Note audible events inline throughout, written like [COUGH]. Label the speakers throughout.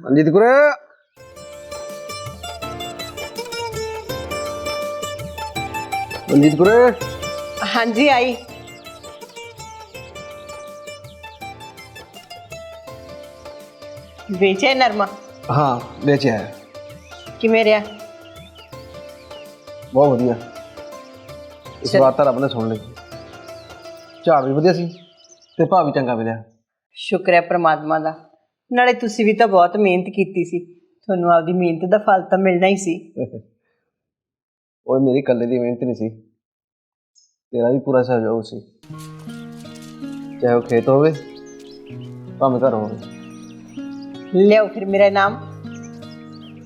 Speaker 1: ਮਨਜੀਤ ਗੁਰ ਮਨਜੀਤ ਗੁਰ
Speaker 2: ਹਾਂਜੀ ਆਈ ਵੇਚੇ ਨਰਮਾ
Speaker 1: ਹਾਂ ਵੇਚਿਆ ਹੈ
Speaker 2: ਕਿਵੇਂ ਰਿਹਾ
Speaker 1: ਬਹੁਤ ਵਧੀਆ ਇਸ ਵਾਰ ਤਾਂ ਰੱਬ ਨੇ ਸੁਣ ਲਈ ਝਾੜ ਵੀ ਵਧੀਆ ਸੀ ਤੇ ਭਾਅ ਵੀ ਚੰਗਾ ਮਿਲਿਆ
Speaker 2: ਸ਼ੁਕਰ ਹੈ ਪ੍ਰਮਾਤਮਾ ਦਾ ਨਾਲੇ ਤੁਸੀਂ ਵੀ ਤਾਂ ਬਹੁਤ ਮਿਹਨਤ ਕੀਤੀ ਸੀ। ਤੁਹਾਨੂੰ ਆਪਦੀ ਮਿਹਨਤ ਦਾ ਫਲ ਤਾਂ ਮਿਲਣਾ ਹੀ ਸੀ। [LAUGHS]
Speaker 1: ਉਹ ਮੇਰੀ ਇਕੱਲੇ ਦੀ ਮਿਹਨਤ ਨਹੀਂ ਸੀ। ਤੇਰਾ ਵੀ ਪੂਰਾ ਸਹਿਯੋਗ ਸੀ। ਚਾਹੇ ਉਹ ਖੇਤ ਹੋਵੇ ਭਾਵੇਂ ਘਰ ਹੋਵੇ।
Speaker 2: ਲਿਆਓ ਫਿਰ ਮੇਰਾ ਨਾਮ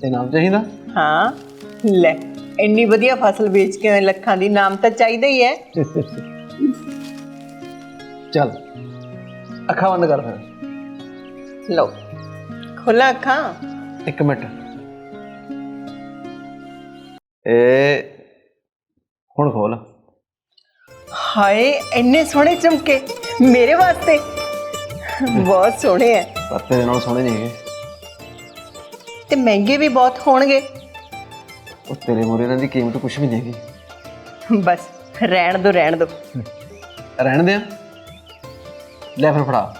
Speaker 1: ਇਹ ਨਾਮ ਚਾਹੀਦਾ
Speaker 2: ਹਾਂ ਲੈ ਇੰਨੀ ਵਧੀਆ ਫਸਲ ਵੇਚ ਕੇ ਲੱਖਾਂ ਦੀ ਨਾਮ ਤਾਂ ਚਾਹੀਦਾ ਹੀ ਹੈ। [LAUGHS]
Speaker 1: ਚੱਲ ਅੱਖਾਂ ਬੰਦ ਕਰ ਫਿਰ।
Speaker 2: ਲਓ। ਖੋਲਾ ਅੱਖਾਂ।
Speaker 1: ਇੱਕ ਮਿੰਟ। ਇਹ ਹੁਣ ਖੋਲ।
Speaker 2: ਹਾਏ ਇੰਨੇ ਸੋਹਣੇ ਚਮਕੇ। ਮੇਰੇ ਵਾਸਤੇ। ਬਹੁਤ ਸੋਹਣੇ ਹੈ
Speaker 1: ਪਰ ਤੇਰੇ ਨਾਲ ਸੋਹਣੇ ਨਹੀਂ ਹੈਗੇ।
Speaker 2: ਤੇ ਮਹਿੰਗੇ ਵੀ ਬਹੁਤ ਹੋਣਗੇ।
Speaker 1: ਉਹ ਤੇਰੇ ਮੂਰੇ ਇਹਨਾਂ ਦੀ ਕੀਮਤ ਕੁਝ ਵੀ ਨਹੀਂ ਹੈਗੀ।
Speaker 2: ਬਸ ਰਹਿਣ ਦੋ ਰਹਿਣ ਦੋ।
Speaker 1: ਰਹਿਣ ਦੇ ਲੈ ਫਿਰ ਫੜਾ।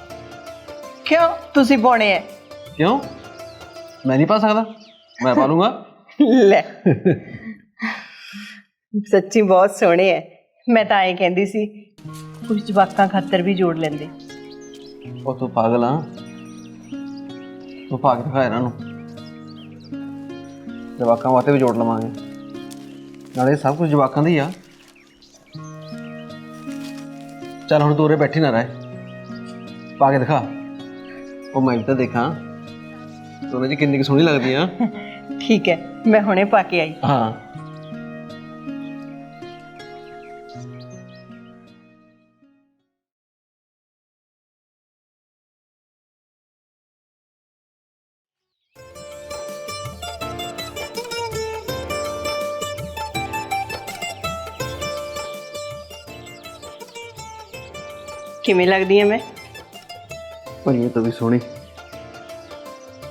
Speaker 2: ਕਿਉਂ ਤੁਸੀਂ ਪਾਉਣੇ ਐ
Speaker 1: ਕਿਉਂ ਮੈਂ ਨਹੀਂ ਪਾ ਸਕਦਾ ਮੈਂ ਪਾ ਲੂੰਗਾ
Speaker 2: ਲੈ ਸੱਚੀ ਬਹੁਤ ਸੋਹਣੇ ਐ ਮੈਂ ਤਾਂ ਐਂ ਕਹਿੰਦੀ ਸੀ ਕੁਝ ਜਵਾਕਾਂ ਖਾਤਰ ਵੀ ਜੋੜ ਲੈਂਦੇ
Speaker 1: ਉਹ ਤੂੰ ਪਾਗਲ ਆ ਤੂੰ ਪਾ ਕੇ ਦਿਖਾ ਇਹਨਾਂ ਨੂੰ ਜਵਾਕਾਂ ਵਾਸਤੇ ਵੀ ਜੋੜ ਲਵਾਂਗੇ ਨਾਲੇ ਇਹ ਸਭ ਕੁਝ ਜਵਾਕਾਂ ਦਾ ਹੀ ਆ ਚੱਲ ਹੁਣ ਤੂੰ ਉਰੇ ਬੈਠੀ ਨਾ ਰਹਿ ਪਾ ਕੇ ਦਿਖਾ ਉਹ ਮੈਂ ਵੀ ਤਾਂ ਦੇਖਾਂ। ਤੂੰ ਉਹਨਾਂ 'ਚ ਕਿੰਨੀ ਕੁ ਸੋਹਣੀ ਲੱਗਦੀ ਆ।
Speaker 2: ਠੀਕ ਹੈ ਮੈਂ ਹੁਣੇ ਪਾ ਕੇ ਆਈ।
Speaker 1: ਹਾਂ।
Speaker 2: ਕਿਵੇਂ ਲੱਗਦੀ ਐ ਮੈਂ?
Speaker 1: ਪਰ ਇਹ ਤਾਂ ਵੀ ਸੋਹਣੀ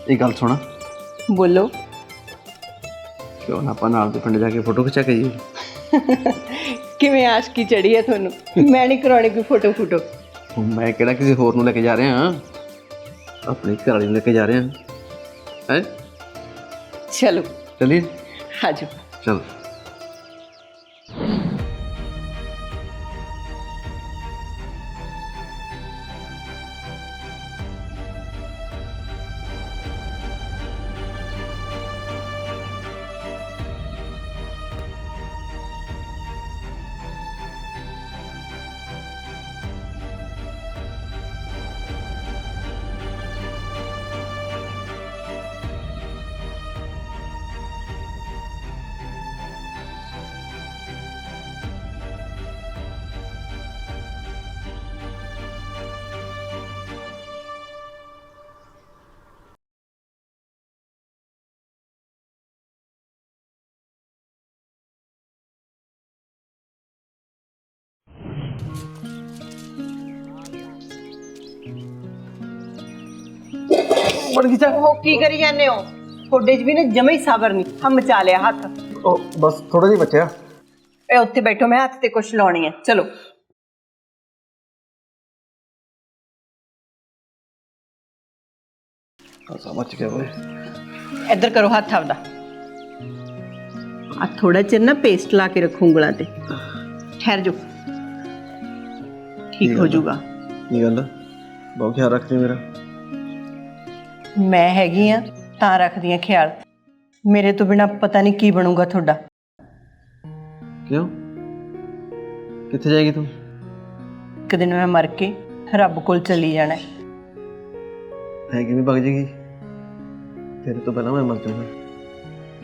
Speaker 1: ਇਹ ਗੱਲ ਸੁਣਾ।
Speaker 2: ਬੋਲੋ।
Speaker 1: ਕਿਉਂ ਨਾ ਆਪਾਂ ਨਾਲ ਦੇ ਪਿੰਡ ਜਾ ਕੇ ਫੋਟੋ ਖਿਚਾ ਕੇ ਜੀ
Speaker 2: ਕਿਵੇਂ ਆਸ਼ਕੀ ਚੜੀ ਐ ਤੁਹਾਨੂੰ? ਮੈਂ ਨਹੀਂ ਕਰਾਉਣੀ ਕੋਈ ਫੋਟੋ। ਫੋਟੋ
Speaker 1: ਮੈਂ ਕਿਹੜਾ ਕਿਸੇ ਹੋਰ ਨੂੰ ਲੈ ਕੇ ਜਾ ਰਿਹਾ ਹਾਂ? ਆਪਣੀ ਘਰ ਵਾਲੀ ਨੂੰ ਲੈ ਕੇ ਜਾ ਰਿਹਾ ਹਾਂ। ਹੈ?
Speaker 2: ਚਲੋ।
Speaker 1: ਚਲਿਏ?
Speaker 2: ਆਜੋ
Speaker 1: ਚਲ। ਬੜ ਗਿਆ
Speaker 2: ਉਹ ਕੀ ਕਰੀ ਜਾਂਦੇ ਹੋ ਤੁਹਾਡੇ 'ਚ ਵੀ ਨਾ ਜਮਾ ਹੀ ਸਬਰ ਨਹੀਂ ਹਮ ਮਚਾ ਲਿਆ ਹੱਥ
Speaker 1: ਉਹ ਬਸ ਥੋੜਾ ਜਿਹਾ ਬਚਿਆ
Speaker 2: ਇਹ ਉੱਥੇ ਬੈਠੋ ਮੈਂ ਹੱਥ ਤੇ ਕੁਛ ਲਾਉਣੀ ਹੈ ਚਲੋ
Speaker 1: ਅਸਾ ਬਚ ਗਿਆ ਓਏ
Speaker 2: ਇੱਧਰ ਕਰੋ ਹੱਥ ਆਪਦਾ ਆ ਥੋੜਾ ਚਿਰ ਨਾ ਪੇਸਟ ਲਾ ਕੇ ਰੱਖੋ ਉਂਗਲਾਂ ਤੇ ਠਹਿਰ ਜਾਓ ਠੀਕ ਹੋ ਜਾਊਗਾ?
Speaker 1: ਕੀ ਗੱਲ ਬਹੁਤ ਖਿਆਲ ਰੱਖਦੀ ਮੇਰਾ।
Speaker 2: ਮੈਂ ਹੈਗੀ ਆ ਤਾਂ ਰੱਖਦੀ ਆ ਖਿਆਲ। ਮੇਰੇ ਤੋਂ ਬਿਨਾ ਪਤਾ ਨਹੀਂ ਕੀ ਬਣੂਗਾ ਤੁਹਾਡਾ।
Speaker 1: ਕਿਉਂ? ਕਿੱਥੇ ਜਾਏਗੀ ਤੂੰ?
Speaker 2: ਇੱਕ ਦਿਨ ਮੈਂ ਮਰ ਕੇ ਰੱਬ ਕੋਲ ਚਲੀ ਜਾਣਾ। ਹੈ।
Speaker 1: ਹੈ ਕਿਵੇਂ ਭੱਜ ਜਾਏਗੀ? ਤੇਰੇ ਤੋਂ ਪਹਿਲਾਂ ਮੈਂ ਮਰ ਜਾਊਂਗਾ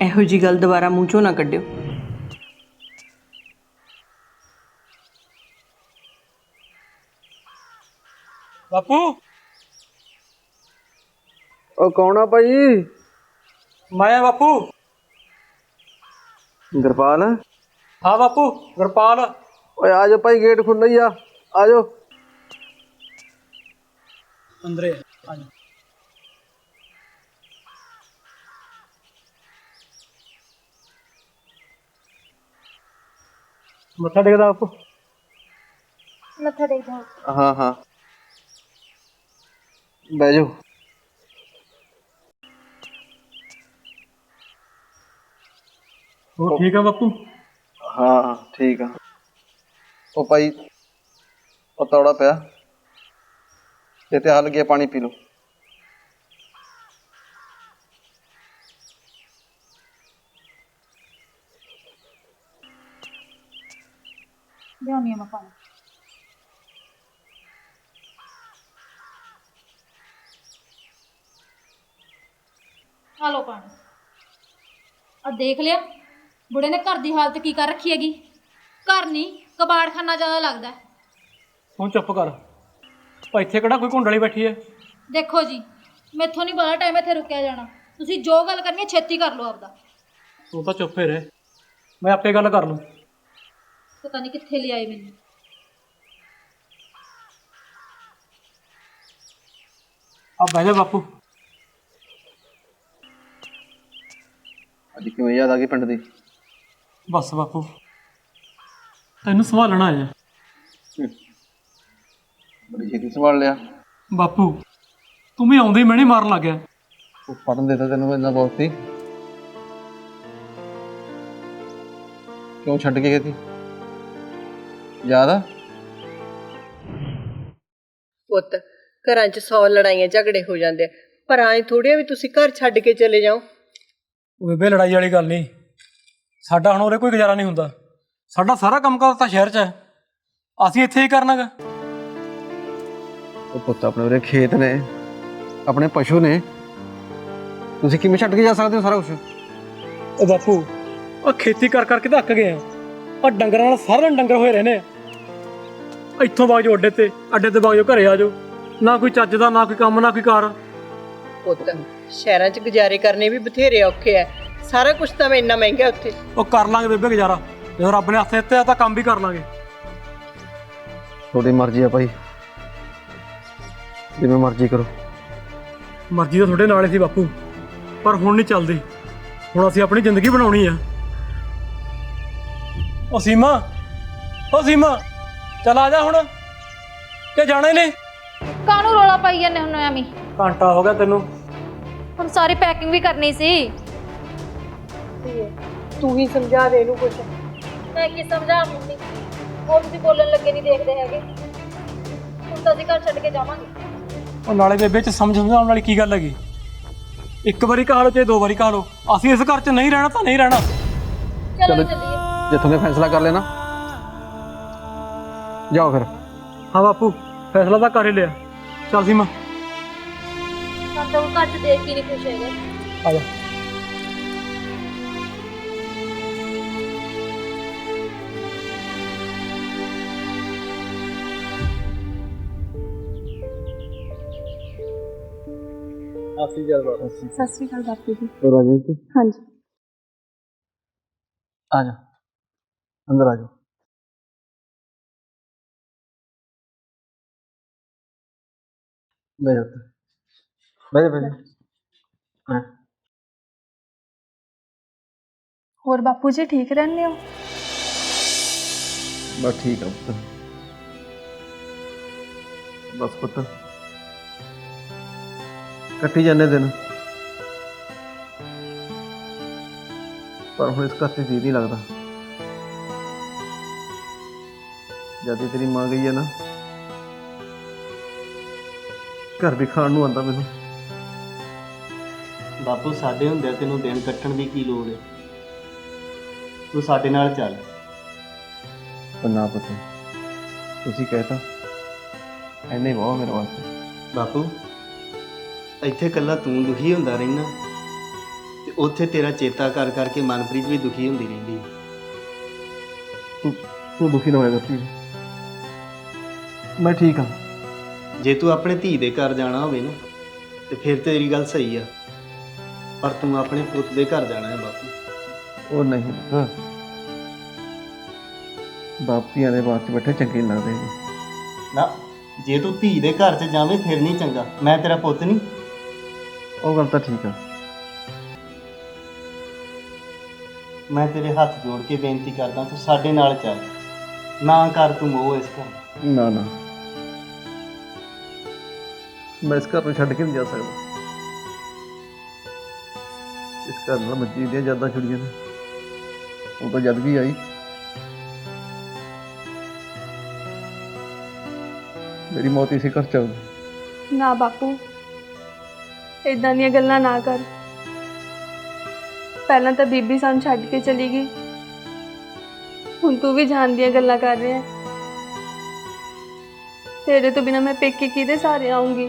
Speaker 2: ਇਹੋ ਜੀ ਗੱਲ ਦੁਬਾਰਾ ਮੂੰਹ ਚੋਂ ਨਾ ਕੱਢਿਓ।
Speaker 3: ਬਾਪੂ।
Speaker 1: ਉਹ ਕੌਣ ਆ ਭਾਈ?
Speaker 3: ਮੈਂ ਆ ਬਾਪੂ।
Speaker 1: ਗਰਪਾਲ?
Speaker 3: ਹਾਂ ਬਾਪੂ ਗਰਪਾਲ।
Speaker 1: ਓਏ ਆ ਭਾਈ ਗੇਟ ਖੁੱਲ੍ਹਾ ਹੀ ਆ ਆ
Speaker 3: ਅੰਦਰੇ ਆ ਮੱਥਾ ਟੇਕਦਾ ਬਾਪੂ।
Speaker 4: ਮੱਥਾ ਟੇਕਦਾ।
Speaker 1: ਹਾਂ ਹਾਂ। ਬਹਿ ਜਾਓ।
Speaker 3: ਹੋਰ ਠੀਕ ਆ ਬਾਪੂ?
Speaker 1: ਹਾਂ ਠੀਕ ਆ। ਉਹ ਭਾਈ ਉਹ ਤੌੜਾ ਪਿਆ। ਤੇ ਤੇ ਹਲ ਗਿਆ ਪਾਣੀ ਪੀ ਲਓ।
Speaker 4: ਲਿਆਉਣੀ ਆ ਮੈਂ ਪਾਣੀ ਆ ਲਓ ਪਾਣੀ ਆ ਦੇਖ ਲਿਆ। ਬੁੜੇ ਨੇ ਘਰ ਦੀ ਹਾਲਤ ਕੀ ਕਰ ਰੱਖੀ ਹੈਗੀ? ਘਰ ਨਹੀਂ ਕਬਾੜਖਾਨਾ ਜ਼ਿਆਦਾ ਲੱਗਦਾ। ਹੈ।
Speaker 3: ਤੂੰ ਚੁੱਪ ਕਰ। ਉਹ ਇੱਥੇ ਕਿਹੜਾ ਕੋਈ ਘੁੰਡਲੀ ਬੈਠੀ ਹੈ?
Speaker 4: ਦੇਖੋ ਜੀ ਮੈਥੋਂ ਨਹੀਂ ਬੜਾ ਟਾਈਮ ਇੱਥੇ ਰੁਕਿਆ ਜਾਣਾ। ਤੁਸੀਂ ਜੋ ਗੱਲ ਕਰਨੀ ਹੈ ਛੇਤੀ ਕਰ ਲਓ ਆਪਦਾ।
Speaker 3: ਤੂੰ ਤਾਂ ਚੁੱਪ ਹੀ ਰਹਿ। ਮੈਂ ਆਪੇ ਗੱਲ ਕਰ ਲੂੰ।
Speaker 4: ਪਤਾ ਨਹੀਂ ਕਿੱਥੇ ਲਿਆਏ ਮੈਨੂੰ।
Speaker 3: ਆ ਬਹਿ ਜਾ ਬਾਪੂ।
Speaker 1: ਅੱਜ ਕਿਵੇਂ ਯਾਦ ਆ ਗਈ ਪਿੰਡ ਦੀ?
Speaker 3: ਬਸ ਬਾਪੂ। ਤੈਨੂੰ ਸੰਭਾਲਣਾ ਆਇਆ
Speaker 1: ਬੜੀ ਛੇਤੀ ਸੰਭਾਲ ਲਿਆ।
Speaker 3: ਬਾਪੂ ਤੂੰ ਵੀ ਆਉਂਦੇ ਮੈਨੇ ਮਾਰਨ ਲੱਗ ਗਿਆ
Speaker 1: ਉਹ ਪੜਨ ਦੇਤਾ ਤੈਨੂੰ ਇੰਨਾ ਬਹੁਤ ਸੀ। ਕਿਉਂ ਛੱਡ ਕੇ ਗਈ ਸੀ? ਯਾਦ ਆ?
Speaker 2: ਪੁੱਤ ਘਰਾਂ 'ਚ ਸੌ ਲੜਾਈਆਂ ਝਗੜੇ ਹੋ ਜਾਂਦੇ ਆ। ਪਰ ਐਂ ਥੋੜ੍ਹੇ ਆ ਵੀ ਤੁਸੀਂ ਘਰ ਛੱਡ ਕੇ ਚਲੇ ਜਾਓ।
Speaker 3: ਉਹ ਬੇਬੇ ਲੜਾਈ ਵਾਲੀ ਗੱਲ ਨਹੀਂ। ਸਾਡਾ ਹੁਣ ਉਰੇ ਕੋਈ ਗੁਜ਼ਾਰਾ ਨਹੀਂ ਹੁੰਦਾ। ਸਾਡਾ ਸਾਰਾ ਕੰਮ ਕਾਰ ਤਾਂ ਸ਼ਹਿਰ 'ਚ ਹੈ। ਅਸੀਂ ਇੱਥੇ ਹੀ ਕਰਨਾਗਾ।
Speaker 1: ਉਹ ਪੁੱਤ ਆਪਣੇ ਉਰੇ ਖੇਤ ਨੇ ਆਪਣੇ ਪਸ਼ੂ ਨੇ। ਤੁਸੀਂ ਕਿਵੇਂ ਛੱਡ ਕੇ ਜਾ ਸਕਦੇ ਹੋ ਸਾਰਾ ਕੁਝ
Speaker 3: ਉਹ ਬਾਪੂ ਉਹ ਖੇਤੀ ਕਰ ਕਰਕੇ ਤਾਂ ਅੱਕ ਗਏ ਆ। ਉਹ ਡੰਗਰਾਂ ਨਾਲ ਸਾਰਾ ਦਿਨ ਡੰਗਰ ਹੋਏ ਰਹਿੰਦੇ ਆ। ਇੱਥੋਂ ਬਾਗ ਜੋ ਅੱਡੇ ਤੇ ਅੱਡੇ ਤੇ ਬਾਗ ਜੋ ਘਰੇ ਆ ਜਾਓ। ਨਾ ਕੋਈ ਚੱਜ ਦਾ ਨਾ ਕੋਈ ਕੰਮ ਨਾ ਕੋਈ ਕਾਰ।
Speaker 2: ਪੁੱਤ ਸ਼ਹਿਰਾਂ 'ਚ ਗੁਜ਼ਾਰੇ ਕਰਨੇ ਵੀ ਬਥੇਰੇ ਔਖੇ ਆ ਸਾਰਾ ਕੁਝ ਤਾਂ ਇੰਨਾ ਮਹਿੰਗਾ ਉੱਥੇ।
Speaker 3: ਉਹ ਕਰ ਲਾਂਗੇ ਬੇਬੇ ਗੁਜ਼ਾਰਾ। ਜਦੋਂ ਰੱਬ ਨੇ ਹੱਥ ਦਿੱਤੇ ਆ ਤਾਂ ਕੰਮ ਵੀ ਕਰ ਲਾਂਗੇ।
Speaker 1: ਤੁਹਾਡੀ ਮਰਜ਼ੀ ਆ ਭਾਈ। ਜਿਵੇਂ ਮਰਜ਼ੀ ਕਰੋ।
Speaker 3: ਮਰਜ਼ੀ ਤਾਂ ਤੁਹਾਡੇ ਨਾਲ ਹੀ ਸੀ ਬਾਪੂ। ਪਰ ਹੁਣ ਨਹੀਂ ਚੱਲਦੀ। ਹੁਣ ਅਸੀਂ ਆਪਣੀ ਜ਼ਿੰਦਗੀ ਬਣਾਉਣੀ ਆ। ਉਹ ਸੀਮਾ ਉਹ ਸੀਮਾ ਚੱਲ ਆ ਜਾ ਹੁਣ। ਕਿ ਜਾਣਾ ਹੀ ਨਹੀਂ?
Speaker 4: ਕਾਹਨੂੰ ਰੋਲਾ ਪਾਈ ਜਾਂਦੇ ਹੁਣ ਐਵੇਂ?
Speaker 3: ਘੰਟਾ ਹੋ ਗਿਆ ਤੈਨੂੰ।
Speaker 4: ਹੁਣ ਸਾਰੀ ਪੈਕਿੰਗ ਵੀ ਕਰਨੀ ਸੀ
Speaker 2: ਤੂੰ ਹੀ ਸਮਝਾ ਦੇ ਇਹਨੂੰ ਕੁਝ
Speaker 4: ਮੈਂ ਕੀ ਸਮਝਾ ਮੰਮੀ ਉਹ ਤੁਸੀਂ ਬੋਲਣ ਲੱਗੇ ਨਹੀਂ ਦੇਖਦੇ ਹੈਗੇ ਹੁਣ ਤਾਂ ਅਸੀਂ ਘਰ ਛੱਡ ਕੇ ਜਾਵਾਂਗੇ
Speaker 3: ਉਹ ਨਾਲੇ ਬੇਬੇ ਚ ਸਮਝ ਸਮਝਾਉਣ ਵਾਲੀ ਕੀ ਗੱਲ ਹੈਗੀ ਇੱਕ ਵਾਰੀ ਕਹਾ ਲਓ ਚਾਹੇ ਦੋ ਵਾਰੀ ਕਹਾ ਲਓ ਅਸੀਂ ਇਸ ਘਰ 'ਚ ਨਹੀਂ ਰਹਿਣਾ ਤਾਂ ਨਹੀਂ ਰਹਿਣਾ
Speaker 4: ਚਲੋ ਚੱਲੀਏ
Speaker 1: ਜੇ ਤੁਹਾਨੂੰ ਫੈਸਲਾ ਕਰ ਲੈਣਾ ਜਾਓ ਫਿਰ
Speaker 3: ਹਾਂ ਬਾਪੂ ਫੈਸਲਾ ਤਾਂ ਕਰ ਹੀ ਲਿਆ ਚੱਲ ਸੀਮਾ
Speaker 4: ਸਾਨੂੰ ਤਾਂ ਘਰ 'ਚ ਦੇਖ ਕੇ ਨਹੀਂ ਖੁਸ਼ ਹੈਗੇ।
Speaker 3: ਆ ਜਾ।
Speaker 1: ਅਸੀਂ ਜਲ ਬਾਬਾ
Speaker 5: ਸਤਿ ਸ਼੍ਰੀ ਅਕਾਲ ਬਾਪੂ ਜੀ।
Speaker 1: ਹੋਰ ਆ ਜਾਓ ਤੂੰ
Speaker 5: ਹਾਂਜੀ।
Speaker 1: ਆ ਜਾ ਅੰਦਰ ਆ ਜਾ ਉੱਤੇ। ਬਹਿ ਜਾ ਬਹਿ ਜਾ ਹਾਂ
Speaker 5: ਹੋਰ ਬਾਪੂ ਜੀ ਠੀਕ ਰਹਿੰਦੇ ਹੋ
Speaker 1: ਬਸ ਠੀਕ ਆ ਪੁੱਤ ਬਸ ਪੁੱਤ ਕੱਟੀ ਜਾਂਦੇ ਦਿਨ ਪਰ ਹੁਣ ਇਸ ਘਰ ਤੇ ਜੀ ਨਹੀਂ ਲੱਗਦਾ ਜਦ ਦੀ ਤੇਰੀ ਮਾਂ ਗਈ ਹੈ ਨਾ ਘਰ ਵੀ ਖਾਣ ਨੂੰ ਆਂਦਾ ਮੈਨੂੰ
Speaker 6: ਬਾਪੂ ਸਾਡੇ ਹੁੰਦਿਆਂ ਤੈਨੂੰ ਦਿਨ ਕੱਟਣ ਦੀ ਕੀ ਲੋੜ ਹੈ ਤੂੰ ਸਾਡੇ ਨਾਲ ਚੱਲ।
Speaker 1: ਪਰ ਨਾ ਪੁੱਤ ਤੁਸੀਂ ਕਹਿਤਾ ਐਨੇ ਬਹੁਤ ਮੇਰੇ ਵਾਸਤੇ।
Speaker 6: ਬਾਪੂ ਇੱਥੇ ਕੱਲਾ ਤੂੰ ਦੁਖੀ ਹੁੰਦਾ ਰਹਿਣਾ ਤੇ ਉੱਥੇ ਤੇਰਾ ਚੇਤਾ ਕਰ ਕਰਕੇ ਮਨਪ੍ਰੀਤ ਵੀ ਦੁਖੀ ਹੁੰਦੀ ਰਹਿੰਦੀ ਹੈ।
Speaker 1: ਤੂੰ ਤੂੰ ਦੁਖੀ ਨਾ ਹੋਇਆ ਕਰ please। ਮੈਂ ਠੀਕ ਹਾਂ।
Speaker 6: ਜੇ ਤੂੰ ਆਪਣੇ ਧੀ ਦੇ ਘਰ ਜਾਣਾ ਹੋਵੇ ਨਾ ਤੇ ਫਿਰ ਤੇਰੀ ਗੱਲ ਸਹੀ ਆ। ਪਰ ਤੂੰ ਆਪਣੇ ਪੁੱਤ ਦੇ ਘਰ ਜਾਣਾ ਹੈ ਬਾਪੂ।
Speaker 1: ਉਹ ਨਹੀਂ। ਪੁੱਤ ਬਾਪੀਆਂ ਦੇ ਬਾਅਦ ਚ ਬੈਠੇ ਚੰਗੇ ਲੱਗਦੇ ਹੈਗੇ।
Speaker 6: ਨਾ ਜੇ ਤੂੰ ਧੀ ਦੇ ਘਰ 'ਚ ਜਾਵੇਂ ਫਿਰ ਨਹੀਂ ਚੰਗਾ। ਮੈਂ ਤੇਰਾ ਪੁੱਤ ਨਹੀਂ।
Speaker 1: ਉਹ ਗੱਲ ਤਾਂ ਠੀਕ ਆ।
Speaker 6: ਮੈਂ ਤੇਰੇ ਹੱਥ ਜੋੜ ਕੇ ਬੇਨਤੀ ਕਰਦਾ ਤੂੰ ਸਾਡੇ ਨਾਲ ਚੱਲ। ਨਾ ਕਰ ਤੂੰ ਮੋਹ ਇਸ ਘਰ।
Speaker 1: ਨਾ ਨਾ। ਮੈਂ ਇਸ ਘਰ ਨੂੰ ਛੱਡ ਕੇ ਨਹੀਂ ਜਾ ਸਕਦਾ। ਇਸ ਘਰ ਨਾਲ ਮੱਜੀ ਦੀਆਂ ਯਾਦਾਂ ਛੁੜੀਆਂ ਨੇ। ਉਹ ਤਾਂ ਜਦ ਵੀ ਆਈ। ਮੇਰੀ ਮੌਤ ਇਸੇ ਘਰ ਚ ਆਉਗੀ
Speaker 5: ਨਾ ਬਾਪੂ ਇਦਾਂ ਦੀਆਂ ਗੱਲਾਂ ਨਾ ਕਰ। ਪਹਿਲਾਂ ਤਾਂ ਬੀਬੀ ਸਾਨੂੰ ਛੱਡ ਕੇ ਚਲੀ ਗਈ। ਹੁਣ ਤੂੰ ਵੀ ਜਾਣ ਦੀਆਂ ਗੱਲਾਂ ਕਰ ਰਿਹਾ ਤੇਰੇ ਤੋਂ ਬਿਨਾ ਮੈਂ ਪੇਕੇ ਕਿਹਦੇ ਸਾਰੇ ਆਉਂਗੀ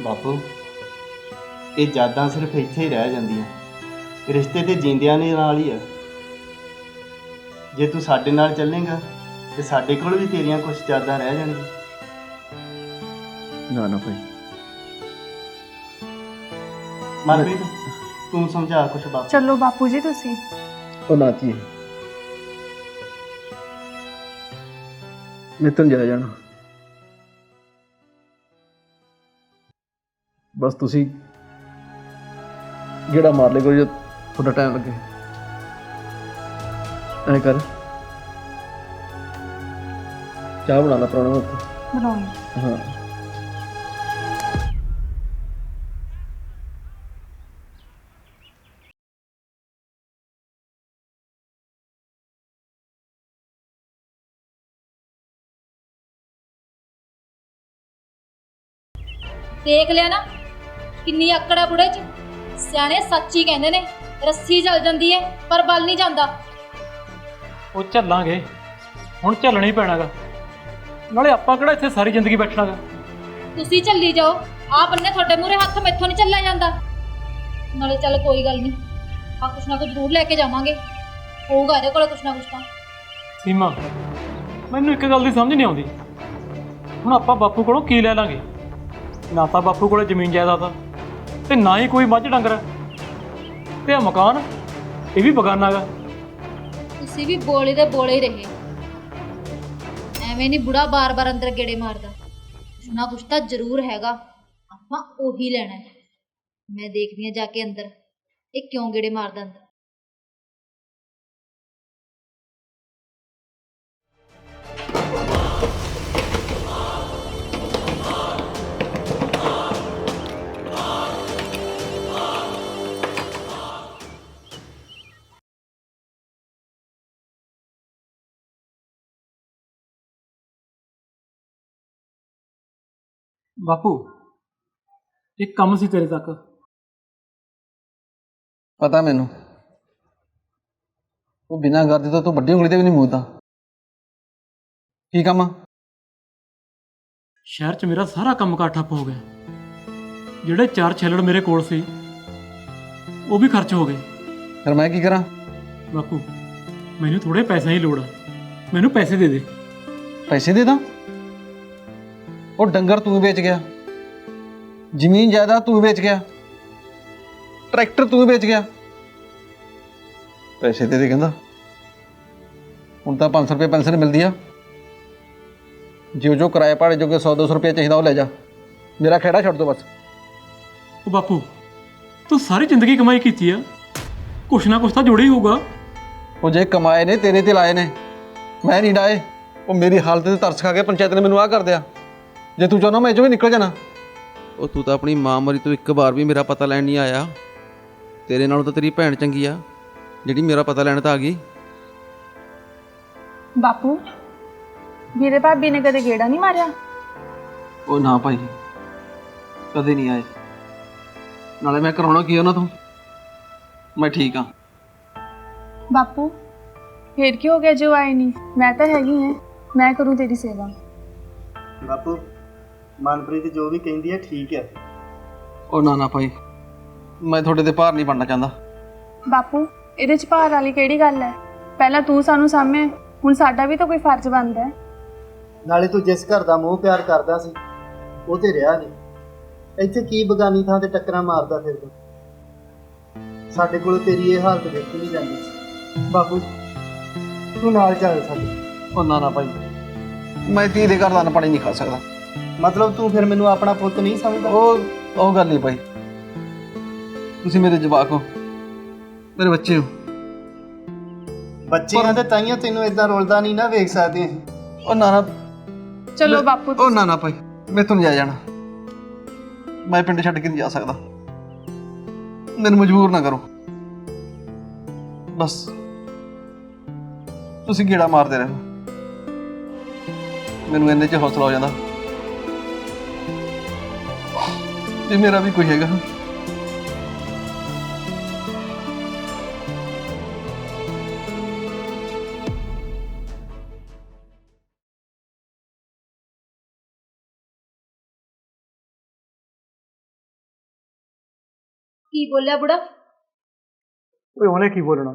Speaker 6: ਬਾਪੂ ਇਹ ਯਾਦਾਂ ਸਿਰਫ ਇੱਥੇ ਹੀ ਰਹਿ ਜਾਂਦੀਆਂ। ਰਿਸ਼ਤੇ ਤੇ ਜਿੰਦਿਆਂ ਦੇ ਨਾਲ ਹੀ ਆ। ਜੇ ਤੂੰ ਸਾਡੇ ਨਾਲ ਚੱਲੇਗਾ ਤੇ ਸਾਡੇ ਕੋਲ ਵੀ ਤੇਰੀਆਂ ਕੁਝ ਯਾਦਾਂ ਰਹਿ ਜਾਣਗੀਆਂ।
Speaker 1: ਨਾ ਨਾ ਭਾਈ।
Speaker 6: ਮਨਪ੍ਰੀਤ ਤੂੰ ਸਮਝਾ ਕੁਝ ਬਾਪੂ।
Speaker 5: ਚਲੋ ਬਾਪੂ ਜੀ ਤੁਸੀਂ।
Speaker 1: ਉਹ ਨਾਤੀ ਹੈ। ਨਿਤਨ ਜਾ ਜਾਣਾ। ਬਸ ਤੁਸੀਂ ਜਿਹੜਾ ਮਾਰ ਲੈ ਕੋਈ ਥੋੜਾ ਟਾਈਮ ਲੱਗੇ। ਐ ਕਰ। ਚਾਹ ਬਣਾ ਲਾ ਪਰੋਣਾ ਉੱਤੇ
Speaker 5: ਬਣਾਉਣੀ
Speaker 1: ਹਾਂ।
Speaker 4: ਦੇਖ ਲਿਆ ਨਾ ਕਿੰਨੀ ਆਕੜ ਆ ਬੁੜੇ ਚ। ਸਿਆਣੇ ਸੱਚ ਕਹਿੰਦੇ ਨੇ ਰੱਸੀ ਜਲ ਜਾਂਦੀ ਹੈ ਪਰ ਬਲ ਨਹੀਂ ਜਾਂਦਾ।
Speaker 3: ਉਹ ਚੱਲਾਂਗੇ ਹੁਣ ਚੱਲਣਾ ਹੀ ਪੈਣਾਗਾ। ਨਾਲੇ ਆਪਾਂ ਕਿਹੜਾ ਇੱਥੇ ਸਾਰੀ ਜ਼ਿੰਦਗੀ ਬੈਠਣਾਗਾ?
Speaker 4: ਤੁਸੀਂ ਚੱਲੀ ਜਾਓ ਆ ਬੰਨੇ ਤੁਹਾਡੇ ਮੂਰੇ ਹੱਥ ਮੈਥੋਂ ਨਹੀਂ ਚੱਲਿਆ ਜਾਂਦਾ। ਨਾਲੇ ਚੱਲ ਕੋਈ ਗੱਲ ਨਹੀਂ ਆ ਕੁਛ ਨਾ ਕੁਛ ਜ਼ਰੂਰ ਲੈ ਕੇ ਜਾਵਾਂਗੇ। ਹੋਊਗਾ ਇਹਦੇ ਕੋਲ ਕੁਛ ਨਾ ਕੁਛ ਤਾਂ।
Speaker 3: ਸੀਮਾ ਮੈਨੂੰ ਇੱਕ ਗੱਲ ਦੀ ਸਮਝ ਨਹੀਂ ਆਉਂਦੀ। ਹੁਣ ਆਪਾਂ ਬਾਪੂ ਕੋਲੋਂ ਕੀ ਲੈ ਲਾਂਗੇ? ਨਾ ਤਾਂ ਬਾਪੂ ਕੋਲੇ ਜ਼ਮੀਨ ਜਾਇਦਾਦ ਆ। ਤੇ ਨਾ ਹੀ ਕੋਈ ਮੱਝ ਡੰਗਰ। ਤੇ ਆ ਮਕਾਨ, ਇਹ ਵੀ ਬਗਾਨਾ ਗਾ।
Speaker 4: ਤੁਸੀਂ ਵੀ ਬੋਲੇ ਦੇ ਬੋਲੇ ਹੀ ਰਹੇ। ਐਵੇਂ ਨਹੀਂ ਬੁੜਾ ਬਾਰ-ਬਾਰ ਅੰਦਰ ਗੇੜੇ ਮਾਰਦਾ। ਕੁਛ ਨਾ ਕੁਛ ਤਾਂ ਜ਼ਰੂਰ ਹੈਗਾ। ਆਪਾਂ ਉਹੀ ਲੈਣਾ ਹੈ। ਮੈਂ ਦੇਖਦੀ ਹਾਂ ਜਾ ਕੇ ਅੰਦਰ। ਇਹ ਕਿਉਂ ਗੇੜੇ ਮਾਰਦਾ ਅੰਦਰ?
Speaker 3: ਬਾਪੂ ਇੱਕ ਕੰਮ ਸੀ ਤੇਰੇ ਤੱਕ।
Speaker 1: ਪਤਾ ਮੈਨੂੰ। ਉਹ ਬਿਨਾਂ ਕਰਦੇ ਤੋਂ ਤੂੰ ਵੱਡੀ ਉਂਗਲੀ ਤੇ ਵੀ ਨਹੀਂ ਮੂਦਦਾ ਕੀ ਕੰਮ ਆ?
Speaker 3: ਸ਼ਹਿਰ 'ਚ ਮੇਰਾ ਸਾਰਾ ਕੰਮ ਠੱਪ ਹੋ ਗਿਆ। ਜਿਹੜੇ ਚਾਰ ਛੱਲੜ ਮੇਰੇ ਕੋਲ ਸੀ ਉਹ ਵੀ ਖਰਚ ਹੋ ਗਏ।
Speaker 1: ਫਿਰ ਮੈਂ ਕੀ ਕਰਾਂ?
Speaker 3: ਬਾਪੂ ਮੈਨੂੰ ਥੋੜੇ ਪੈਸਿਆਂ ਦੀ ਲੋੜ ਆ। ਮੈਨੂੰ ਪੈਸੇ ਦੇ ਦੇ।
Speaker 1: ਪੈਸੇ ਦੇ ਦਾਂ? ਉਹ ਡੰਗਰ ਤੂੰ ਵੇਚ ਗਿਆ। ਜ਼ਮੀਨ ਜਾਇਦਾਦ ਤੂੰ ਵੇਚ ਗਿਆ। ਟਰੈਕਟਰ ਤੂੰ ਵੇਚ ਗਿਆ। ਪੈਸੇ ਦੇ ਦੇ ਕਹਿੰਦਾ। ਹੁਣ ਤਾਂ 500 ਰੁਪਏ ਪੈਨਸ਼ਨ ਮਿਲਦੀ ਆ। ਜਿਉ ਜੋ ਕਿਰਾਏ ਭਾੜੇ ਜੋ ਕਿ 100 200 ਰੁਪਏ ਚਾਹੀਦਾ ਉਹ ਲੈ ਜਾ। ਮੇਰਾ ਖੇੜਾ ਛੱਡ ਦੋ ਬਸ।
Speaker 3: ਉਹ ਬਾਪੂ ਤੂੰ ਸਾਰੀ ਜ਼ਿੰਦਗੀ ਕਮਾਈ ਕੀਤੀ ਆ। ਕੁਛ ਨਾ ਕੁਛ ਤਾਂ ਜੋੜਿਆ ਹੀ ਹੋਊਗਾ।
Speaker 1: ਉਹ ਜੇ ਕਮਾਏ ਨੇ ਤੇਰੇ ਤੇ ਲਾਏ ਨੇ। ਮੈਂ ਨਹੀਂ ਡਾਏ। ਉਹ ਮੇਰੀ ਹਾਲਤ ਤੇ ਤਰਸ ਖਾ ਕੇ ਪੰਚਾਇਤ ਨੇ ਮੈਨੂੰ ਆਹ ਕਰ ਦਿਆ। ਜੇ ਤੂੰ ਚਾਹੁੰਦਾ ਮੈਂ ਇਹ ਚੋਂ ਵੀ ਨਿਕਲ ਜਾਣਾ। ਉਹ ਤੂੰ ਤਾਂ ਆਪਣੀ ਮਾਂ ਮਰੀ ਤੋਂ ਇੱਕ ਵਾਰ ਵੀ ਮੇਰਾ ਪਤਾ ਲੈਣ ਨਹੀਂ ਆਇਆ। ਤੇਰੇ ਨਾਲੋਂ ਤਾਂ ਤੇਰੀ ਭੈਣ ਚੰਗੀ ਆ ਜਿਹੜੀ ਮੇਰਾ ਪਤਾ ਲੈਣ ਤਾਂ ਆ ਗਈ।
Speaker 5: ਬਾਪੂ ਵੀਰੇ ਭਾਬੀ ਨੇ ਕਦੇ ਗੇੜਾ ਨਹੀਂ ਮਾਰਿਆ?
Speaker 1: ਉਹ ਨਾ ਭਾਈ ਕਦੇ ਨਹੀਂ ਆਏ। ਨਾਲੇ ਮੈਂ ਕਰਾਉਣਾ ਕੀ ਉਹਨਾਂ ਤੋਂ? ਮੈਂ ਠੀਕ ਆ।
Speaker 5: ਬਾਪੂ ਫੇਰ ਕੀ ਹੋ ਗਿਆ ਜੋ ਆਏ ਨਹੀਂ? ਮੈਂ ਤਾਂ ਹੈਗੀ ਹਾਂ ਮੈਂ ਕਰੂੰ ਤੇਰੀ ਸੇਵਾ।
Speaker 6: ਬਾਪੂ ਮਨਪ੍ਰੀਤ ਜੋ ਵੀ ਕਹਿੰਦੀ ਹੈ ਠੀਕ ਹੈ
Speaker 1: ਉਹ ਨਾ ਨਾ ਭਾਈ। ਮੈਂ ਤੁਹਾਡੇ ਤੇ ਭਾਰ ਨਹੀਂ ਬਣਨਾ ਚਾਹੁੰਦਾ।
Speaker 5: ਬਾਪੂ ਇਹਦੇ ਚ ਭਾਰ ਵਾਲੀ ਕਿਹੜੀ ਗੱਲ ਹੈ ਪਹਿਲਾਂ ਤੂੰ ਸਾਨੂੰ ਸਾਹਮਣੇ ਹੁਣ ਸਾਡਾ ਵੀ ਤਾਂ ਕੋਈ ਫਰਜ਼ ਬਣਦਾ ਹੈ
Speaker 6: ਨਾਲੇ ਤੂੰ ਜਿਸ ਘਰ ਦਾ ਮੋਹ ਪਿਆਰ ਕਰਦਾ ਸੀ ਉਹ ਤੇ ਰਿਹਾ ਨਹੀਂ। ਇੱਥੇ ਕੀ ਬਗਾਨੀ ਥਾਂ ਤੇ ਟੱਕਰਾਂ ਮਾਰਦਾ ਫਿਰਦਾ। ਸਾਡੇ ਕੋਲ ਤੇਰੀ ਇਹ ਹਾਲਤ ਦੇਖੀ ਨਹੀਂ ਜਾਂਦੀ। ਸੀ ਬਾਪੂ ਤੂੰ ਨਾਲ ਚੱਲ ਸਾਡੇ।
Speaker 1: ਉਹ ਨਾ ਨਾ ਭਾਈ। ਮੈਂ ਤੀ ਦੇ ਘਰ ਦਾ ਪਾਣੀ ਨਹੀਂ ਖਾ ਸਕਦਾ।
Speaker 6: ਮਤਲਬ ਤੂੰ ਫਿਰ ਮੈਨੂੰ ਆਪਣਾ ਪੁੱਤ ਨਹੀਂ ਸਮਝਦਾ?
Speaker 1: ਉਹ ਉਹ ਗੱਲ ਨਹੀਂ ਭਾਈ। ਤੁਸੀਂ ਮੇਰੇ ਜਵਾਕ ਹੋ। ਮੇਰੇ ਬੱਚੇ ਹੋ।
Speaker 6: ਬੱਚਿਆਂ ਦੇ ਤਾਈਆਂ ਤੈਨੂੰ ਇਦਾਂ ਰੋਲਦਾ ਨਹੀਂ ਨਾ ਵੇਖ ਸਕਦੇ ਅਸੀਂ
Speaker 1: ਉਹ ਨਾ ਨਾ।
Speaker 5: ਚਲੋ ਬਾਪੂ
Speaker 1: ਉਹ ਨਾ ਨਾ ਭਾਈ ਮੈਂ ਤੋਂ ਨਹੀਂ ਜਾ ਜਾਣਾ। ਮੈਂ ਪਿੰਡ ਛੱਡ ਕੇ ਨਹੀਂ ਜਾ ਸਕਦਾ। ਮੈਨੂੰ ਮਜਬੂਰ ਨਾ ਕਰੋ। ਬਸ। ਤੁਸੀਂ ਗੇੜਾ ਮਾਰਦੇ ਰਹੋ। ਮੈਨੂੰ ਇੰਨੇ ਚ ਹੌਸਲਾ ਹੋ ਜਾਂਦਾ। ਵੀ ਮੇਰਾ ਵੀ ਕੋਈ ਹੈਗਾ।
Speaker 4: ਕੀ ਬੋਲਿਆ ਬੁੜਾ?
Speaker 3: ਓਏ ਉਹਨੇ ਕੀ ਬੋਲਣਾ?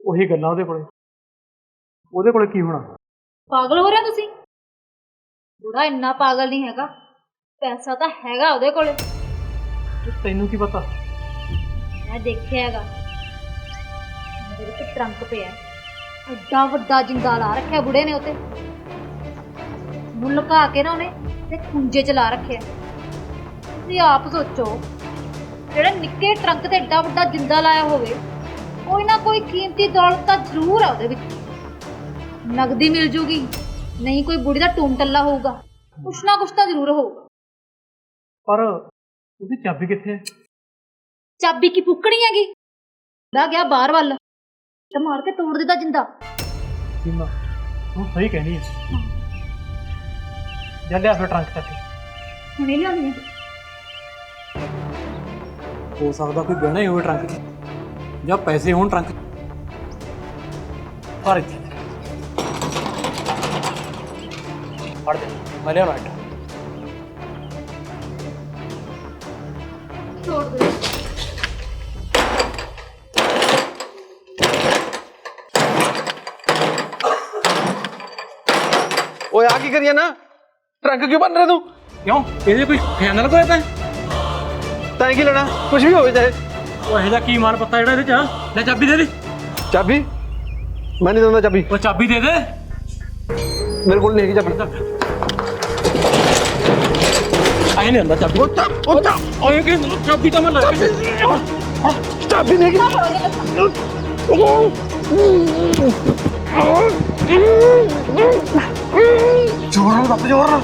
Speaker 3: ਉਹੀ ਗੱਲਾਂ ਉਹਦੇ ਕੋਲੇ। ਉਹਦੇ ਕੋਲੇ ਕੀ ਹੋਣਾ?
Speaker 4: ਪਾਗਲ ਹੋ ਰਹੇ ਤੁਸੀਂ? ਬੁੜਾ ਇੰਨਾ ਪਾਗਲ ਨਹੀਂ ਹੈਗਾ। ਪੈਸਾ ਤਾਂ ਹੈਗਾ ਉਹਦੇ ਕੋਲੇ।
Speaker 3: ਤੇ ਤੈਨੂੰ ਕੀ ਪਤਾ?
Speaker 4: ਮੈਂ ਦੇਖਿਆ ਹੈਗਾ। ਮੇਰੇ ਤੇ ਟਰੰਕ ਪਿਆ। ਅੱਡਾ ਵੱਡਾ ਜਿੰਦਾ ਲਾ ਰੱਖਿਆ ਬੁੜੇ ਨੇ ਉਤੇ ਨੂੰ ਲੁਕਾ ਕੇ ਨਾ ਉਹਨੇ ਤੇ ਖੁੰਝੇ ਚ ਲਾ ਰੱਖਿਆ। ਤੁਸੀਂ ਆਪ ਸੋਚੋ ਜਿਹੜਾ ਨਿੱਕੇ ਟਰੰਕ ਤੇ ਏਡਾ ਵੱਡਾ ਜਿੰਦਾ ਲਾਇਆ ਹੋਵੇ ਕੋਈ ਨਾ ਕੋਈ ਕੀਮਤੀ ਦੌਲਤ ਤਾਂ ਜ਼ਰੂਰ ਆ ਉਹਦੇ ਵਿੱਚ। ਨਗਦੀ ਮਿਲ ਜੂਗੀ ਨਹੀਂ ਕੋਈ ਬੁੜੀ ਦਾ ਟੂਮ ਟੱਲਾ ਹੋਊਗਾ। ਕੁਛ ਨਾ ਕੁਛ ਤਾਂ ਜ਼ਰੂਰ ਹੋਊਗਾ।
Speaker 3: ਪਰ ਉਹਦੀ ਚਾਬੀ ਕਿੱਥੇ ਹੈ?
Speaker 4: ਚਾਬੀ ਕੀ ਫੁੱਕਣੀ ਹੈਗੀ? ਲਾ ਗਿਆ ਬਾਹਰ ਵੱਲ। ਤੇ ਮਾਰ ਕੇ ਤੋੜ ਦਿੱਤਾ ਜਿੰਦਾ।
Speaker 3: ਸੀਮਾ ਤੂੰ ਸਹੀ ਕਹਿਣੀ ਹੈ। ਜਾ ਲਿਆ ਫਿਰ ਟਰੰਕ ਚੱਕ
Speaker 4: ਹੁਣੇ ਲਿਆਉਣੀ ਹੈ।
Speaker 3: ਹੋ ਸਕਦਾ ਕੋਈ ਗਹਿਣਾ ਹੀ ਹੋਵੇ ਟਰੰਕ 'ਚ। ਜਾਂ ਪੈਸੇ ਹੋਣ ਟਰੰਕ 'ਚ। ਪਰ ਇੱਥੇ। ਫੜ ਦੇ। ਮੈਂ ਲਿਆਉਣਾ ਇੱਟ
Speaker 4: ਤੋੜ ਦੇ
Speaker 1: ਓਏ ਆ ਕੀ ਕਰੀਏ ਨਾ ਟਰੰਕ ਕਿਉਂ ਬਣ ਰਿਹਾ ਤੂੰ
Speaker 3: ਕਿਉਂ ਇਹਦੇ ਕੋਈ ਖਿਆਲ ਲਗਾਇਆ ਤਾਂ
Speaker 1: ਤੈਂ ਕੀ ਲੈਣਾ ਕੁਝ ਵੀ ਹੋਵੇ ਚਾਹੇ
Speaker 3: ਉਹ ਇਹੋ ਜਿਹਾ ਕੀ ਮਾਲ ਪੱਤਾ ਜਿਹੜਾ ਇਹਦੇ 'ਚ ਆ? ਲੈ ਚਾਬੀ ਦੇ ਦੇ
Speaker 1: ਚਾਬੀ ਮੈਂ ਨਹੀਂ ਦਿੰਦਾ ਚਾਬੀ
Speaker 3: ਉਹ ਚਾਬੀ ਦੇ ਦੇ
Speaker 1: ਮੇਰੇ ਕੋਲ ਨਹੀਂ ਹੈਗੀ ਚਾਬੀ
Speaker 3: ਆਏ ਨਹੀਂ ਹੁੰਦਾ ਚਾਬੀ
Speaker 1: ਉਹ ਚਾ ਉਹ ਚਾ
Speaker 3: ਓਏ ਕਿ ਚਾਬੀ ਤਾਂ ਮੈਂ ਲੈ ਕੇ
Speaker 1: ਚਾਬੀ ਨਹੀਂ ਹੈਗੀ ਜ਼ੋਰ ਨਾਲ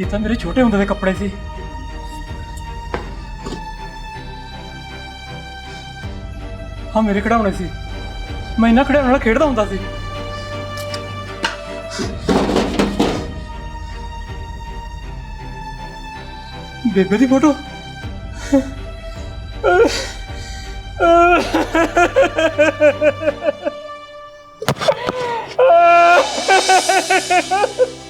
Speaker 3: ਇਹ ਤਾਂ ਮੇਰੇ ਛੋਟੇ ਹੁੰਦੇ ਦੇ ਕੱਪੜੇ ਸੀ। ਹਾਂ, ਮੇਰੇ ਖਿਡੌਣੇ ਸੀ। ਮੈਂ ਇਹਨਾਂ ਖਿਡੌਣਿਆਂ ਨਾਲ ਖੇਡਦਾ ਹੁੰਦਾ ਸੀ। ਬੇਬੇ ਦੀ ਫੋਟੋ। ਹਾਏ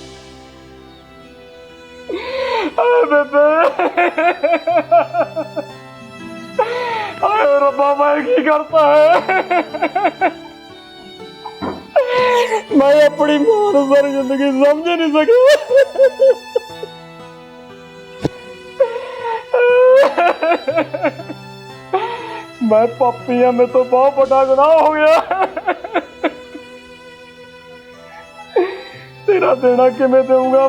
Speaker 3: ਰੱਬਾ ਮੈਂ ਕੀ ਕਰਤਾ ਹੈ ਮੈਂ ਆਪਣੀ ਮਾਂ ਨੂੰ ਸਾਰੀ ਜ਼ਿੰਦਗੀ ਸਮਝ ਨਹੀਂ ਸਕਿਆ ਮੈਂ ਪਾਪੀ ਆ ਮੇਰੇ ਤੋਂ ਬਹੁਤ ਵੱਡਾ ਗੁਨਾਹ ਹੋ ਗਿਆ ਤੇਰਾ ਦੇਣਾ ਕਿਵੇਂ ਦੇਊਂਗਾ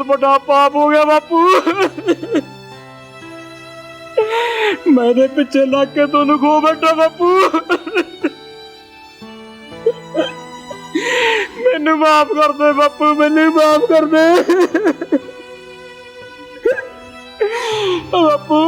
Speaker 3: ਤਾਂ ਬਹੁਤ ਵੱਡਾ ਪਾਪ ਹੋ ਗਿਆ ਬਾਪੂ ਮੈਂ ਦੇ ਪਿੱਛੇ ਲੱਗ ਕੇ ਤੁਹਾਨੂੰ ਖੋ ਬੈਠਾ ਬਾਪੂ ਮੈਨੂੰ ਮਾਫ ਕਰ ਦੇ ਬਾਪੂ ਮੈਨੂੰ ਮਾਫ ਕਰ ਦੇ ਓ ਬਾਪੂ